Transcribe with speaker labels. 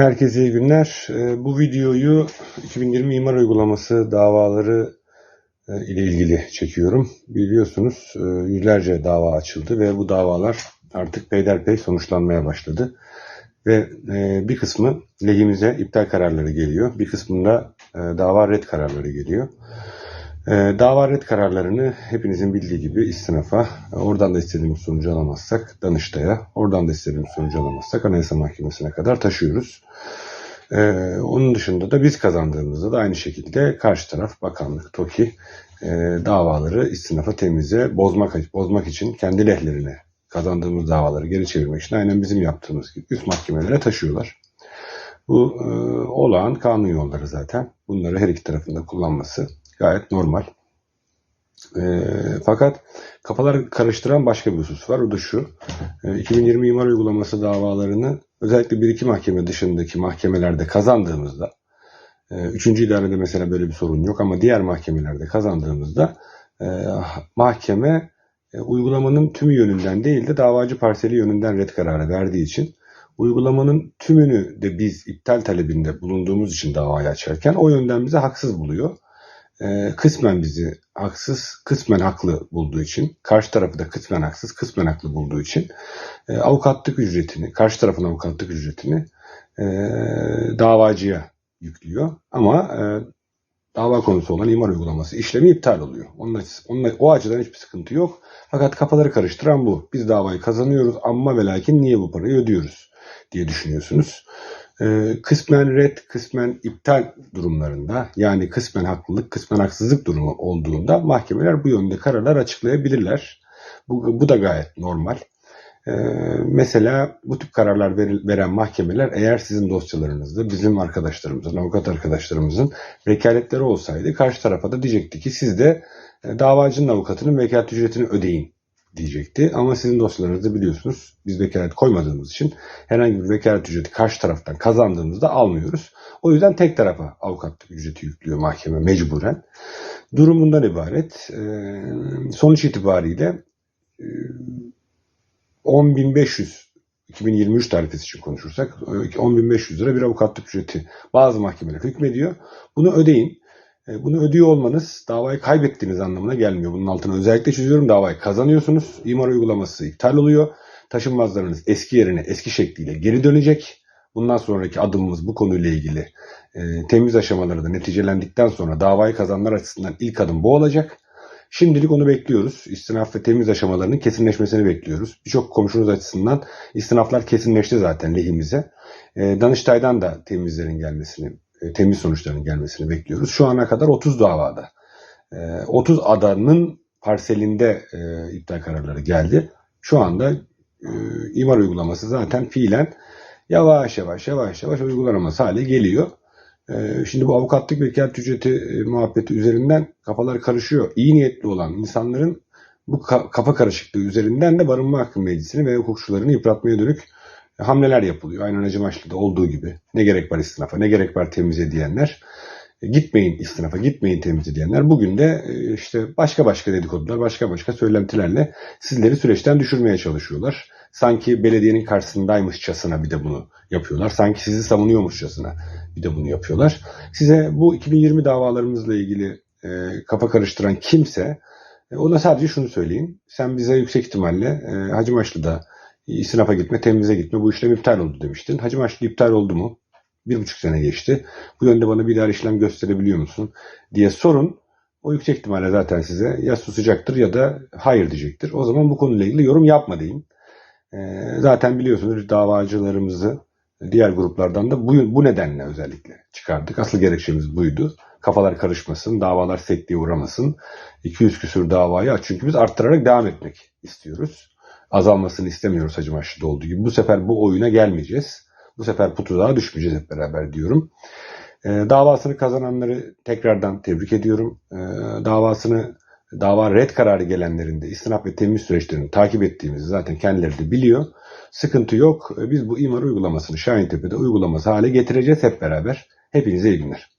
Speaker 1: Herkese iyi günler. Ee, Bu videoyu 2020 imar uygulaması davaları e, ile ilgili çekiyorum. Biliyorsunuz e, yüzlerce dava açıldı ve bu davalar artık peyderpey sonuçlanmaya başladı. Ve e, bir kısmı lehimize iptal kararları geliyor. Bir kısmında dava red kararları geliyor. E, Dava red kararlarını hepinizin bildiği gibi istinafa, oradan da istediğimiz sonucu alamazsak Danıştay'a, oradan da istediğimiz sonucu alamazsak Anayasa Mahkemesi'ne kadar taşıyoruz. E, onun dışında da biz kazandığımızda da aynı şekilde karşı taraf bakanlık, TOKİ e, davaları istinafa temize bozmak, bozmak için kendi lehlerine kazandığımız davaları geri çevirmek için aynen bizim yaptığımız gibi üst mahkemelere taşıyorlar. Bu e, olağan kanun yolları zaten. Bunları her iki tarafında kullanması gayet normal. E, fakat kafalar karıştıran başka bir husus var. O da şu. E, 2020 imar uygulaması davalarını özellikle bir iki mahkeme dışındaki mahkemelerde kazandığımızda e, Üçüncü idarede mesela böyle bir sorun yok ama diğer mahkemelerde kazandığımızda e, mahkeme e, uygulamanın tümü yönünden değil de davacı parseli yönünden red kararı verdiği için uygulamanın tümünü de biz iptal talebinde bulunduğumuz için davayı açarken o yönden bize haksız buluyor. E, kısmen bizi haksız, kısmen haklı bulduğu için, karşı tarafı da kısmen haksız, kısmen haklı bulduğu için e, avukatlık ücretini, karşı tarafın avukatlık ücretini e, davacıya yüklüyor. Ama e, dava konusu olan imar uygulaması işlemi iptal oluyor. Onun onun, o açıdan hiçbir sıkıntı yok. Fakat kafaları karıştıran bu. Biz davayı kazanıyoruz ama ve lakin niye bu parayı ödüyoruz diye düşünüyorsunuz. Ee, kısmen red, kısmen iptal durumlarında yani kısmen haklılık, kısmen haksızlık durumu olduğunda mahkemeler bu yönde kararlar açıklayabilirler. Bu, bu da gayet normal. Ee, mesela bu tip kararlar ver- veren mahkemeler eğer sizin dosyalarınızda bizim arkadaşlarımızın, avukat arkadaşlarımızın vekaletleri olsaydı karşı tarafa da diyecekti ki siz de e, davacının avukatının vekalet ücretini ödeyin diyecekti. Ama sizin dosyalarınızda biliyorsunuz biz vekalet koymadığımız için herhangi bir vekalet ücreti karşı taraftan kazandığımızda almıyoruz. O yüzden tek tarafa avukatlık ücreti yüklüyor mahkeme mecburen. Durumundan ibaret. e, Sonuç itibariyle e, 10.500 2023 tarifesi için konuşursak e, 10.500 lira bir avukatlık ücreti bazı mahkemeler hükmediyor. Bunu ödeyin. E, Bunu ödüyor olmanız davayı kaybettiğiniz anlamına gelmiyor. Bunun altını özellikle çiziyorum. Davayı kazanıyorsunuz. İmar uygulaması iptal oluyor. Taşınmazlarınız eski yerine eski şekliyle geri dönecek. Bundan sonraki adımımız bu konuyla ilgili e, temiz aşamaları da neticelendikten sonra davayı kazananlar açısından ilk adım bu olacak. Şimdilik onu bekliyoruz. İstinaf ve temiz aşamalarının kesinleşmesini bekliyoruz. Birçok komşunuz açısından istinaflar kesinleşti zaten lehimize. E, Danıştay'dan da temizlerin gelmesini, temiz sonuçların gelmesini bekliyoruz. Şu ana kadar 30 davada. E, 30 adanın parselinde e, iptal kararları geldi. Şu anda e, imar uygulaması zaten fiilen yavaş yavaş yavaş yavaş uygulanamaz hale geliyor. Şimdi bu avukatlık vekalet ücreti e, muhabbeti üzerinden kafalar karışıyor. İyi niyetli olan insanların bu ka- kafa karışıklığı üzerinden de barınma hakkı meclisini ve hukukçularını yıpratmaya dönük hamleler yapılıyor. Aynen Hacı Maçlı'da olduğu gibi. Ne gerek var istinafa, ne gerek var temize diyenler. E, Gitmeyin istinafa, gitmeyin temize diyenler. Bugün de e, işte başka başka dedikodular, başka başka söylentilerle sizleri süreçten düşürmeye çalışıyorlar. Sanki belediyenin karşısındaymışçasına bir de bunu yapıyorlar. Sanki sizi savunuyormuşçasına bir de bunu yapıyorlar. Size bu 2020 davalarımızla ilgili e, kafa karıştıran kimse ona sadece şunu söyleyeyim. Sen bize yüksek ihtimalle Hacı Maçlı'da istinafa gitme, temize gitme bu işlem iptal oldu demiştin. Hacı Maçlı iptal oldu mu? Bir buçuk sene geçti. Bu yönde bana bir daha işlem gösterebiliyor musun? diye sorun. O yüksek ihtimalle zaten size ya susacaktır ya da hayır diyecektir. O zaman bu konuyla ilgili yorum yapma deyin. Ee, zaten biliyorsunuz davacılarımızı diğer gruplardan da bu, bu nedenle özellikle çıkardık. Asıl gerekçemiz buydu. Kafalar karışmasın, davalar sekteye uğramasın. 200 küsür davayı aç. Çünkü biz arttırarak devam etmek istiyoruz. Azalmasını istemiyoruz Hacı Maçlı'da olduğu gibi. Bu sefer bu oyuna gelmeyeceğiz. Bu sefer bu tuzağa düşmeyeceğiz hep beraber diyorum. Ee, davasını kazananları tekrardan tebrik ediyorum. Ee, davasını dava red kararı gelenlerin de istinaf ve temiz süreçlerini takip ettiğimizi zaten kendileri de biliyor. Sıkıntı yok. Ee, Biz bu imar uygulamasını Şahintepe'de uygulaması hale getireceğiz hep beraber. Hepinize iyi günler.